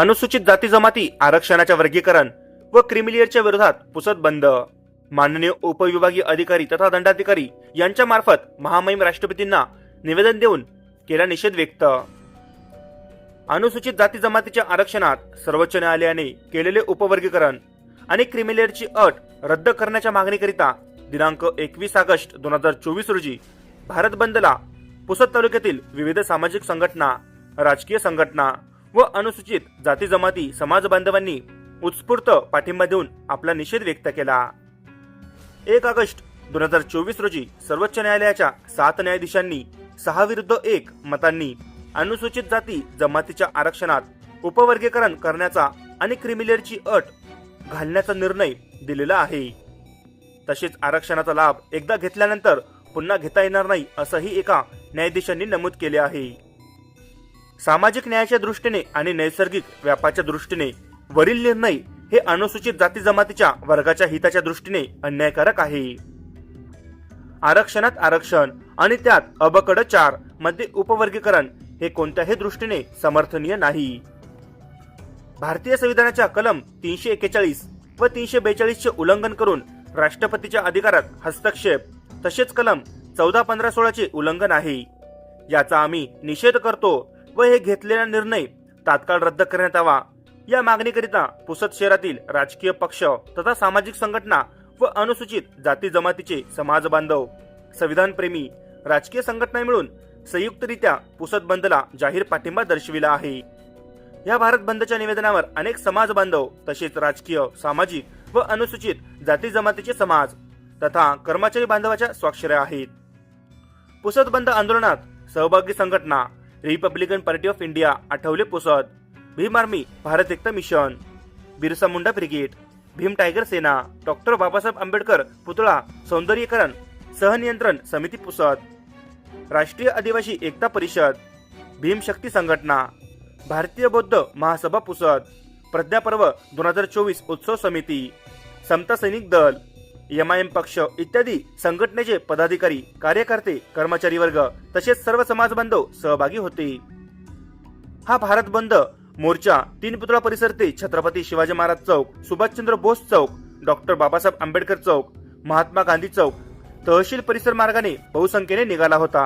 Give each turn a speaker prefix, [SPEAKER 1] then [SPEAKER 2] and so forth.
[SPEAKER 1] अनुसूचित जाती जमाती आरक्षणाच्या वर्गीकरण व क्रिमिलियरच्या विरोधात पुसत बंद. माननीय उपविभागीय अधिकारी तथा दंडाधिकारी यांच्या मार्फत महामहिम राष्ट्रपतींना निवेदन देऊन केला निषेध व्यक्त. अनुसूचित जाती जमातीच्या आरक्षणात सर्वोच्च न्यायालयाने केलेले उपवर्गीकरण आणि क्रिमिलेअरची अट रद्द करण्याच्या मागणीकरिता दिनांक एकवीस ऑगस्ट दोन हजार चोवीस रोजी भारत बंदला पुसद तालुक्यातील विविध सामाजिक संघटना राजकीय संघटना व अनुसूचित जाती जमाती समाज बांधवांनी उत्स्फूर्त पाठिंबा देऊन आपला निषेध व्यक्त केला. एक ऑगस्ट दोन हजार चोवीस रोजी सर्वोच्च न्यायालयाच्या सात न्यायाधीशांनी सहा विरुद्ध एक मतांनी अनुसूचित जाती जमातीच्या आरक्षणात उपवर्गीकरण करण्याचा आणि क्रिमिलेअरची अट घालण्याचा निर्णय दिलेला आहे. तसेच आरक्षणाचा लाभ एकदा घेतल्यानंतर पुन्हा घेता येणार नाही असंही एका न्यायाधीशांनी नमूद केले आहे. सामाजिक न्यायाच्या दृष्टीने आणि नैसर्गिक व्यापाच्या दृष्टीने वरील निर्णय हे अनुसूचित जाती जमातीच्या वर्गाच्या हिताच्या दृष्टीने अन्यायकारक आहे. आरक्षणात आरक्षण आणि त्यात अबकड चारमध्ये उपवर्गीकरण हे कोणत्याही दृष्टीने समर्थनीय नाही. भारतीय संविधानाच्या कलम तीनशे एक्केचाळीस व तीनशे बेचाळीसचे उल्लंघन करून राष्ट्रपतीच्या अधिकारात हस्तक्षेप तसेच कलम चौदा पंधरा सोळाचे उल्लंघन आहे. याचा आम्ही निषेध करतो व हे घेतलेला निर्णय तात्काळ रद्द करण्यात यावा. या मागणीकरिता पुसद शहरातील राजकीय पक्ष तथा सामाजिक संघटना व अनुसूचित जाती जमातीचे समाज बांधव संविधान प्रेमी राजकीय संघटना मिळून संयुक्तरित्या पुसद बंदला जाहीर पाठिंबा दर्शविला आहे. या भारत बंदच्या निवेदनावर अनेक समाज बांधव तसेच राजकीय सामाजिक व अनुसूचित जाती जमातीचे समाज तथा कर्मचारी बांधवाच्या स्वाक्षऱ्या आहेत. पुसद बंद आंदोलनात सहभागी संघटना Republican Party of India Athawale Pusad Bhim army Bharat Ekta mission. Birsa Munda brigade Bhim tiger Sena doctor Babasaheb Ambedkar पुतळा सौंदर्यीकरण सहनियंत्रण समिती पुसद राष्ट्रीय आदिवासी एकता परिषद भीम शक्ती संघटना भारतीय बौद्ध महासभा पुसद प्रज्ञापर्व दोन हजार चोवीस उत्सव समिती समता सैनिक दल एम आय एम पक्ष इत्यादी संघटनेचे पदाधिकारी कार्यकर्ते कर्मचारी वर्ग तसेच सर्व समाज बांधव सहभागी होते. हा भारत बंद मोर्चा तीन पुतळा परिसर ते छत्रपती शिवाजी महाराज चौक सुभाषचंद्र बोस चौक डॉक्टर बाबासाहेब आंबेडकर चौक महात्मा गांधी चौक तहसील परिसर मार्गाने बहुसंख्येने निघाला होता.